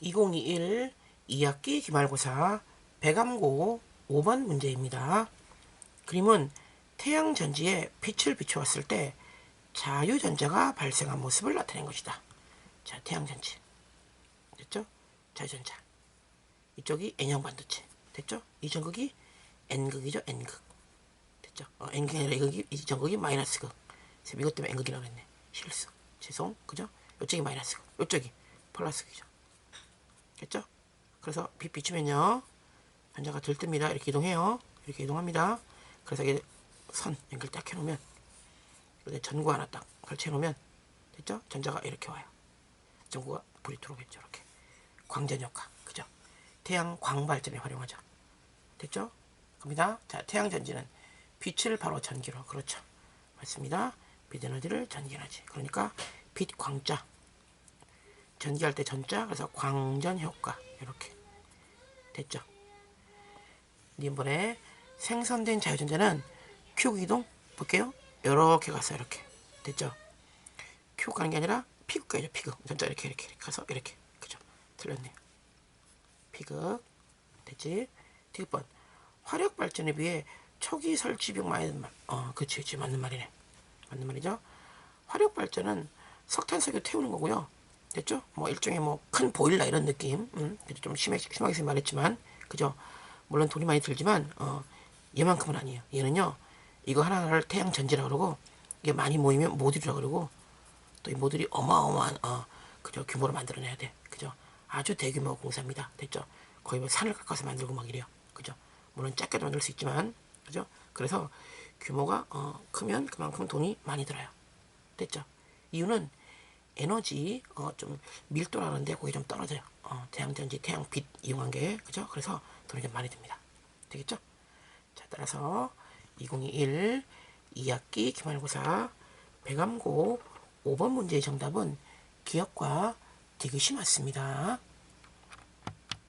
2021 2학기 기말고사 배감고 5번 문제입니다. 그림은 태양 전지에 빛을 비추었을 때 자유전자가 발생한 모습을 나타낸 것이다. 자, 태양 전지. 됐죠? 자유전자. 이쪽이 N형 반도체. 됐죠? 이 전극이 N극이죠, N극. 됐죠? 어, N극이 아니라 이극이, 이 전극이 마이너스극. 이것 때문에 N극이라고 했네. 실수. 죄송. 그죠? 이쪽이 마이너스극. 이쪽이 플러스극이죠. 됐죠? 그래서 빛 비추면요. 전자가 들뜹니다. 이렇게 이동해요. 이렇게 이동합니다. 그래서 이게 선 연결 딱 해놓으면 전구 하나 딱 설치해놓으면 됐죠? 전자가 이렇게 와요. 전구가 불이 들어오겠죠. 이렇게 광전 효과. 그죠? 태양 광발전에 활용하죠. 됐죠? 갑니다. 자, 태양 전지는 빛을 바로 전기로. 그렇죠. 맞습니다. 빛 에너지를 전기하지. 그러니까 빛 광자. 전기할 때 전자. 그래서 광전 효과. 이렇게. 됐죠? 이번에 생성된 자유전자는 q 이동 볼게요. 이렇게 가서 이렇게 됐죠? q 가는 게 아니라 피극 가죠. 피극 전자 이렇게 이렇게 가서 이렇게 그죠? 틀렸네요. 피극 됐지? 디귿번 화력 발전에 비해 초기 설치 비용 많이 든 말. 어, 그치, 그치 맞는 말이네. 맞는 말이죠. 화력 발전은 석탄석유 태우는 거고요. 됐죠? 뭐 일종의 뭐 큰 보일러 이런 느낌. 음, 좀 심하게 심하게 말했지만 그죠? 물론 돈이 많이 들지만 어, 얘만큼은 아니에요. 얘는요. 이거 하나를 태양 전지라 그러고 이게 많이 모이면 모듈이라 그러고 또 이 모듈이 어마어마한 어, 그죠 규모로 만들어내야 돼. 그죠? 아주 대규모 공사입니다. 됐죠? 거의 뭐 산을 깎아서 만들고 막 이래요. 그죠? 물론 작게도 만들 수 있지만 그죠? 그래서 규모가 어, 크면 그만큼 돈이 많이 들어요. 됐죠? 이유는 에너지 어, 좀 밀도라는데 거기 좀 떨어져요. 어, 태양전지, 태양빛 이용한 게 그죠? 그래서 돈이 좀 많이 듭니다. 되겠죠? 자, 따라서 2021 2학기 기말고사 배감고 5번 문제의 정답은 기억과 디귿이 맞습니다.